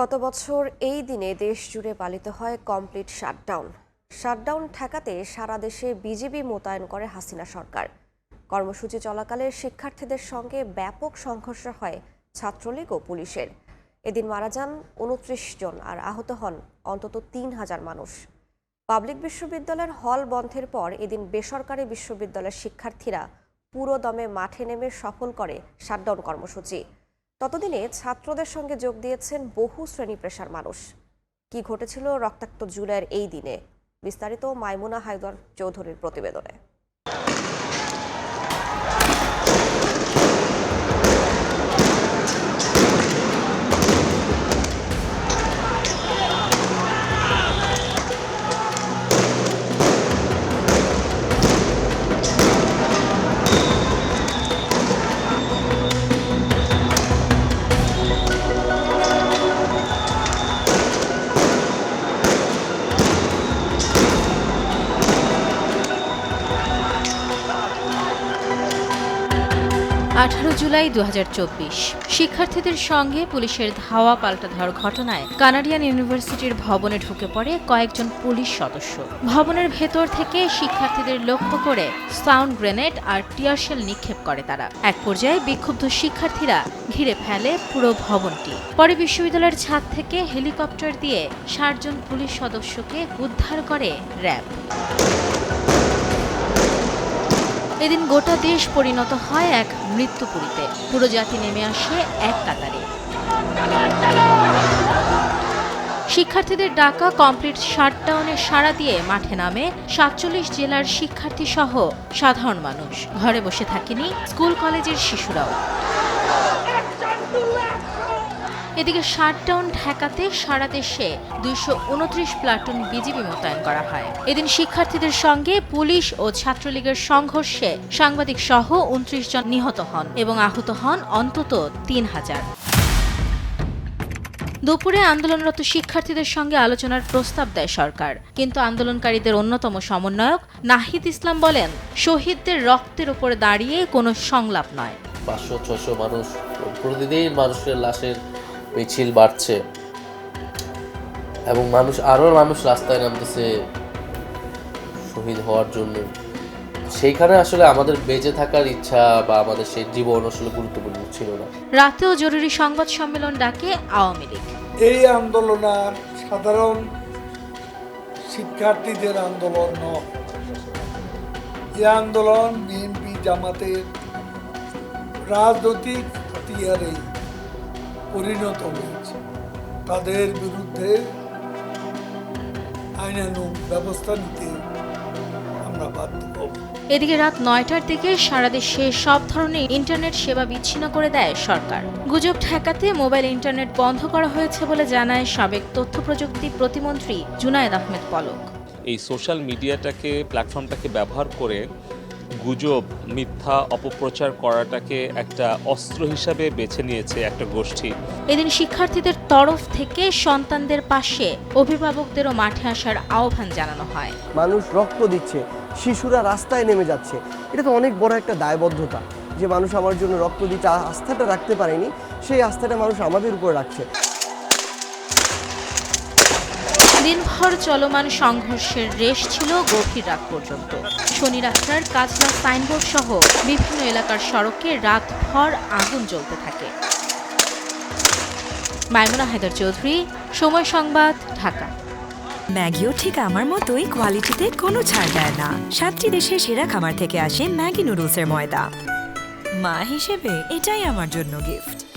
গত বছর এই দিনে দেশ জুড়ে পালিত হয় কমপ্লিট শাটডাউন। শাটডাউন ঠেকাতে সারা দেশে বিজেপি মোতায়েন করে হাসিনা সরকার। কর্মসূচি চলাকালে শিক্ষার্থীদের সঙ্গে ব্যাপক সংঘর্ষ হয় ছাত্রলীগ ও পুলিশের। এদিন মারা যান উনত্রিশ জন আর আহত হন অন্তত তিন হাজার মানুষ। পাবলিক বিশ্ববিদ্যালয়ের হল বন্ধের পর এদিন বেসরকারি বিশ্ববিদ্যালয়ের শিক্ষার্থীরা পুরো দমে মাঠে নেমে সফল করে শাটডাউন কর্মসূচি। ততদিনে ছাত্রদের সঙ্গে যোগ দিয়েছেন বহু শ্রেণি পেশার মানুষ। কি ঘটেছিল রক্তাক্ত জুলাইয়ের এই দিনে? বিস্তারিত মাইমুনা হায়দর চৌধুরীর প্রতিবেদনে। আঠারো জুলাই দু হাজার চব্বিশ। শিক্ষার্থীদের সঙ্গে পুলিশের ধাওয়া পাল্টা ধর ঘটনায় কানাডিয়ান ইউনিভার্সিটির ভবনে ঢুকে পড়ে কয়েকজন পুলিশ সদস্য। ভবনের ভেতর থেকে শিক্ষার্থীদের লক্ষ্য করে সাউন্ড গ্রেনেড আর টিয়ারশেল নিক্ষেপ করে তারা। এক পর্যায়ে বিক্ষুব্ধ শিক্ষার্থীরা ঘিরে ফেলে পুরো ভবনটি। পরে বিশ্ববিদ্যালয়ের ছাদ থেকে হেলিকপ্টার দিয়ে ষাটজন পুলিশ সদস্যকে উদ্ধার করে র্যাব। এদিন গোটা দেশ পরিণত হয় এক মৃত্যুপুরীতে। পুরো জাতি নেমে আসে এক কাতারে। শিক্ষার্থীদের ডাকা কমপ্লিট শাটডাউনে সাড়া দিয়ে মাঠে নামে সাতচল্লিশ জেলার শিক্ষার্থী সহ সাধারণ মানুষ। ঘরে বসে থাকেনি স্কুল কলেজের শিশুরাও। এদিকে শাটডাউন ঠেকাতে সারা দেশে দুইশো উনত্রিশ প্লাটুন বিজিবি মোতায়েন করা হয়। এদিন শিক্ষার্থীদের সঙ্গে পুলিশ ও ছাত্রলীগের সংঘর্ষে সাংবাদিক সহ উনত্রিশ জন নিহত হন এবং আহত হন অন্তত তিন হাজার। দুপুরে আন্দোলনরত শিক্ষার্থীদের সঙ্গে আলোচনার প্রস্তাব দেয় সরকার। কিন্তু আন্দোলনকারীদের অন্যতম সমন্বয়ক নাহিদ ইসলাম বলেন, শহীদদের রক্তের উপরে দাঁড়িয়ে কোনো সংলাপ নয়। পাঁচশো ছশো মানুষ প্রতিদিন মানুষের লাশের মিছিল বাড়ছে। এবং মানুষ আরও মানুষ রাস্তায় নামতেছে শহীদ হওয়ার জন্য। সেইখানে আসলে আমাদের বেঁচে থাকার ইচ্ছা বা আমাদের সেই জীবন আসলে গুরুত্বপূর্ণ ছিল না। রাতেও জরুরি সংবাদ সম্মেলন ডাকে আওয়ামী লীগ। এই আন্দোলন আর সাধারণ শিক্ষার্থীদের আন্দোলন নয়। এই আন্দোলন বিএনপি জামাতের রাজনৈতিক হাতিয়ারে পরিণত হয়েছে। তাদের বিরুদ্ধে আইনানুগ ব্যবস্থা নিতে আমরা বাধ্য হব। এদিকে রাত নয়টার দিকে সারা দেশে সব ধরনের ইন্টারনেট সেবা বিচ্ছিন্ন করে দেয় সরকার। গুজব ঠেকাতে মোবাইল ইন্টারনেট বন্ধ করা হয়েছে বলে জানায় সাবেক তথ্য প্রযুক্তি প্রতিমন্ত্রী জুনায়েদ আহমেদ পলক। এই সোশ্যাল মিডিয়াটাকে প্ল্যাটফর্মটাকে ব্যবহার করে গুজব মিথ্যা অপপ্রচার করাটাকে একটা অস্ত্র হিসাবে বেছে নিয়েছে একটা গোষ্ঠী। এদিন শিক্ষার্থীদের তরফ থেকে সন্তানদের পাশে অভিভাবকদেরও মাঠে আসার আহ্বান জানানো হয়। মানুষ রক্ত দিচ্ছে শিশুরা রাস্তায় নেমে যাচ্ছে। এটা তো অনেক বড় একটা দায়বদ্ধতা যে মানুষ আমার জন্য রক্ত দিচ্ছে আ- আস্থাটা রাখতে পারেনি সেই আস্থাটা মানুষ আমাদের উপর রাখছে। দিনভর চলমান সংঘর্ষের রেশ ছিল গভীর রাত পর্যন্ত। শনি রাত্রার কাজলা সাইনবোর্ড সহ বিভিন্ন এলাকার সড়কে রাতভর আগুন জ্বলতে থাকে। মাইমুনা হায়দার চৌধুরী, সময় সংবাদ, ঢাকা। ম্যাগিও ঠিক আমার মতোই কোয়ালিটিতে কোনো ছাড় দেয় না। সাতটি দেশের সেরা খামার থেকে আসে ম্যাগি নুডলসের ময়দা। মা হিসেবে এটাই আমার জন্য গিফট।